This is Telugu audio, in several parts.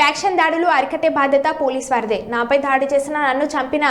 ఫ్యాక్షన్ దాడులు అరికట్టే బాధ్యత పోలీస్ వారిదే. నాపై దాడి చేసిన నన్ను చంపిన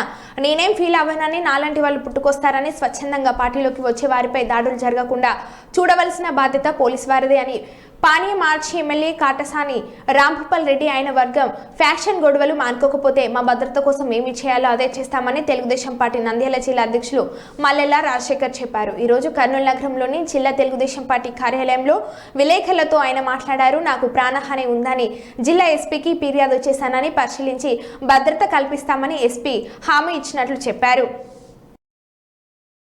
నేనేం ఫీల్ అవ్వనని నాలాంటి వాళ్ళు పుట్టుకొస్తారని స్వచ్ఛందంగా పార్టీలోకి వచ్చే వారిపై దాడులు జరగకుండా చూడవలసిన బాధ్యత పోలీస్ వారిదే అని పానీ మార్చి ఎమ్మెల్యే కాటసాని రాంభూపాల్ రెడ్డి ఆయన వర్గం ఫ్యాక్షన్ గొడవలు మానుకోకపోతే మా భద్రత కోసం ఏమి చేయాలో అదే చేస్తామని తెలుగుదేశం పార్టీ నంద్యాల జిల్లా అధ్యక్షులు మల్లెల్లా రాజశేఖర్ చెప్పారు. ఈరోజు కర్నూలు నగరంలోని జిల్లా తెలుగుదేశం పార్టీ కార్యాలయంలో విలేకరులతో ఆయన మాట్లాడారు. నాకు ప్రాణహాని ఉందని జిల్లా ఎస్పీకి ఫిర్యాదు చేశానని పరిశీలించి భద్రత కల్పిస్తామని ఎస్పీ హామీ ఇచ్చినట్లు చెప్పారు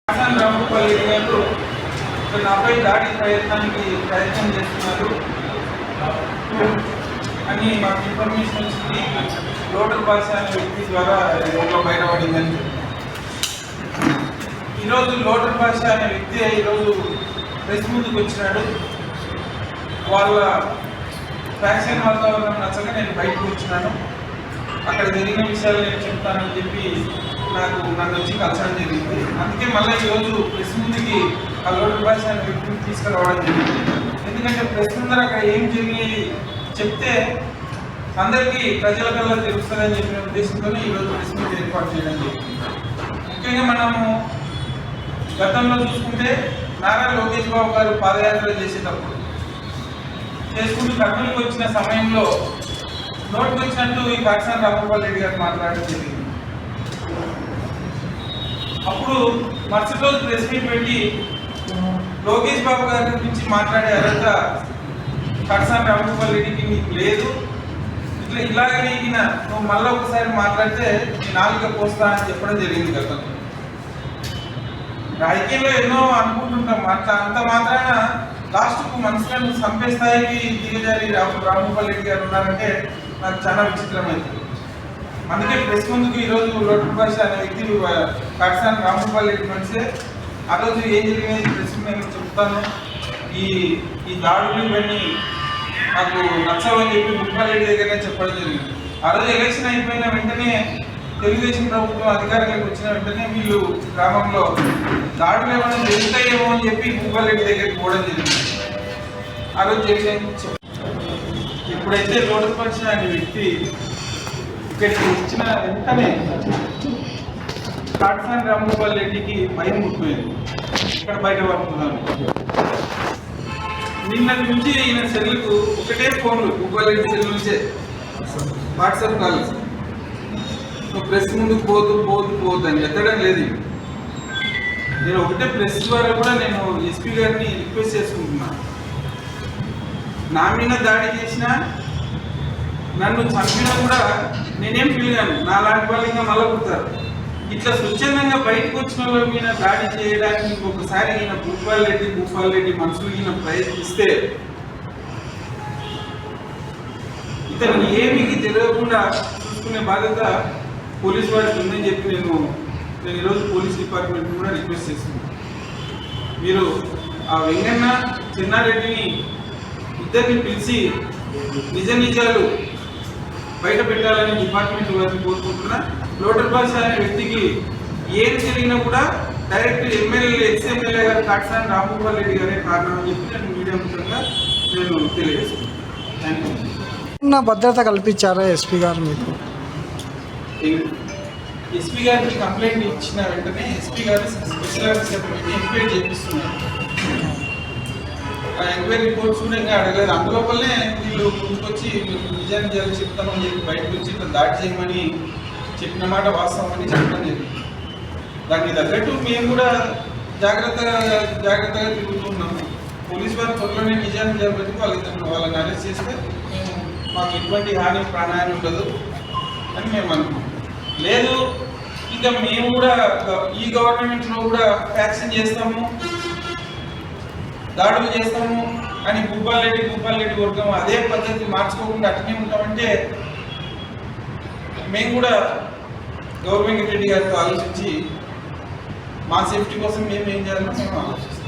హాసన్ రామగోపాల్ గారు ఇక్కడ నాపై దాడి ప్రయత్నానికి ప్రయత్నం చేస్తున్నారు అని మాకు ఇన్ఫర్మేషన్ వచ్చింది. లోటల్ భాష అనే వ్యక్తి ద్వారా రోడ్లో బయటపడిందని ఈరోజు లోటల్ భాష అనే వ్యక్తి ఈరోజు ప్రెస్ ముందుకు వచ్చినాడు. వాళ్ళ ఫ్యాక్షన్ వాతావరణం నచ్చక నేను బయటకు వచ్చినాను. అక్కడ జరిగిన విషయాలు నేను చెప్తానని చెప్పి నాకు నన్ను వచ్చి కలచడం జరిగింది. అందుకే మళ్ళీ ఈరోజు ప్రెస్ ముందుకి ఆ లోటు భాష అనే వ్యక్తిని తీసుకురావడం జరిగింది. ఎందుకంటే ప్రెస్ ముందర అక్కడ ఏం జరిగి చెప్తే అందరికీ ప్రజల కల్లా తెలుస్తుందని చెప్పిన ఉద్దేశంతో ఈరోజు ప్రెస్ మీట్ ఏర్పాటు చేయడం జరిగింది. ముఖ్యంగా మనము గతంలో చూసుకుంటే నారా లోకేష్ బాబు గారు పాదయాత్ర చేసేటప్పుడు చేసుకుంటూ కర్నూలుకి వచ్చిన సమయంలో నోటుకు వచ్చినట్టు ఈ కాకినాడ రామగోపాల్ రెడ్డి గారు మాట్లాడడం జరిగింది. అప్పుడు మరుసటి రోజు ప్రెస్ మీట్ పెట్టి లోకేష్ బాబు గారి గురించి మాట్లాడే అర్హత కడసాని రామగోపాల్ రెడ్డికి నీకు లేదు. ఇట్లా ఇలాగ నీకిన నువ్వు మళ్ళీ ఒకసారి మాట్లాడితే నీ నాలుక పోస్తా అని చెప్పడం జరిగింది గతంలో. రాజకీయంలో ఎన్నో అనుకుంటుంటాం. అట్లా అంత మాత్రాన లాస్ట్కు మనుషులను చంపే స్థాయికి దిగజారి రామగోపాల్ రెడ్డి గారు ఉన్నారంటే నాకు చాలా విచిత్రమైంది. అందుకే ప్రెస్ ముందుకు ఈరోజు లోటు భాష అనే వ్యక్తి కడసాని రామగోపాల్ రెడ్డి మనిషే ఆ రోజు ఏం జరిగింది ప్రెస్ నేను చెప్తాను. ఈ ఈ దాడులు ఇవన్నీ నాకు నచ్చవని చెప్పి భూపాల్ దగ్గరనే చెప్పడం జరిగింది. ఆ రోజు ఎలక్షన్ అయిపోయిన వెంటనే తెలుగుదేశం ప్రభుత్వం అధికారంలోకి వచ్చిన వెంటనే వీళ్ళు గ్రామంలో దాడులు ఏమైనా జరుగుతాయేమో అని చెప్పి భూపాల్ దగ్గరికి పోవడం జరిగింది. ఆ రోజు జరిగిన ఇప్పుడైతే లోటు భాష వ్యక్తి ఇక్కడికి వచ్చిన వెంటనే కాటసాని రామగోపాల్ రెడ్డికి భయం ముట్టిపోయింది ఇక్కడ బయట పడుతున్నాను నిన్నటి నుంచి ఈయన సెల్లుకు ఒకటే ఫోన్లు గోపాల్ రెడ్డి సెల్ నుంచే. వాట్సాప్ కాల్స్ ప్రెస్ ముందుకు పోతూ పోతూ పోదు అని ఎత్తడం లేదు నేను ఒకటే ప్రెస్ ద్వారా కూడా నేను ఎస్పీ గారిని రిక్వెస్ట్ చేసుకుంటున్నాను నా మీద దాడి చేసిన నన్ను చంపినా కూడా నేనేం ఫీల్ కాను. నా లాంటి వాళ్ళు ఇంకా మళ్ళీ పుడతారు. ఇట్లా స్వచ్ఛందంగా బయటకు వచ్చిన వాళ్ళ మీద దాడి చేయడానికి ఇంకొకసారి ఈయన భూపాల్ రెడ్డి భూపాల్ రెడ్డి మనుషులు ఈయన ప్రయత్నిస్తే ఇతను ఏమీ తెలియకుండా చూసుకునే బాధ్యత పోలీస్ వారికి ఉందని చెప్పి నేను నేను ఈరోజు పోలీస్ డిపార్ట్మెంట్ కూడా రిక్వెస్ట్ చేస్తున్నాను. మీరు ఆ వెంగన్న చిన్నారెడ్డిని ఇద్దరిని పిలిచి నిజ నిజాలు బయట పెట్టాలని డిపార్ట్మెంట్ వారిని కోరుకుంటున్నా. లోటర్ భాష అనే వ్యక్తికి ఏం జరిగినా కూడా డైరెక్ట్ ఎమ్మెల్యే ఎక్స్ ఎమ్మెల్యే గారు కాటసాని రామగోపాల్ రెడ్డి గారే కారణం అని చెప్పి నేను మీడియా ముఖంగా నేను తెలియజేస్తున్నాను. ఉన్న భద్రత కల్పించారా ఎస్పీ గారు మీకు? ఎస్పీ గారికి కంప్లైంట్ ఇచ్చిన వెంటనే ఎస్పీ గారు స్పెషల్ ఆఫీసర్ ఎంక్వైరీ చేపిస్తున్నారు. ఆ ఎంక్వైరీ రిపోర్ట్స్ కూడా ఇంకా అడగలేదు. అందులోపలనే వీళ్ళు ముందుకొచ్చి నిజాన్ని నిజాలు చెప్తామని చెప్పి బయటకు వచ్చి దాడి చేయమని చెప్పిన మాట వాస్తవం అని చెప్పడం జరిగింది దానికి తగ్గట్టు మేము కూడా జాగ్రత్తగా జాగ్రత్తగా తిరుగుతున్నాము పోలీస్ వారు త్వరలోనే నిజాన్ని చేపట్టి పెట్టి వాళ్ళని అరెస్ట్ చేస్తే మేము మాకు ఎటువంటి హాని ప్రాణాయం ఉండదు అని మేము అనుకుంటున్నాం. లేదు ఇంకా మేము కూడా ఈ గవర్నమెంట్లో కూడా వ్యాక్సిన్ చేస్తాము దాడులు చేస్తాము అని భూపాల్ రెడ్డి భూపాల్ రెడ్డి వర్గం అదే పద్ధతి మార్చుకోకుండా అట్నే ఉంటామంటే మేము కూడా గవర్నమెంట్ రెడ్డి గారితో ఆలోచించి మా సేఫ్టీ కోసం మేము ఏం చేయాలని మేము ఆలోచిస్తాం.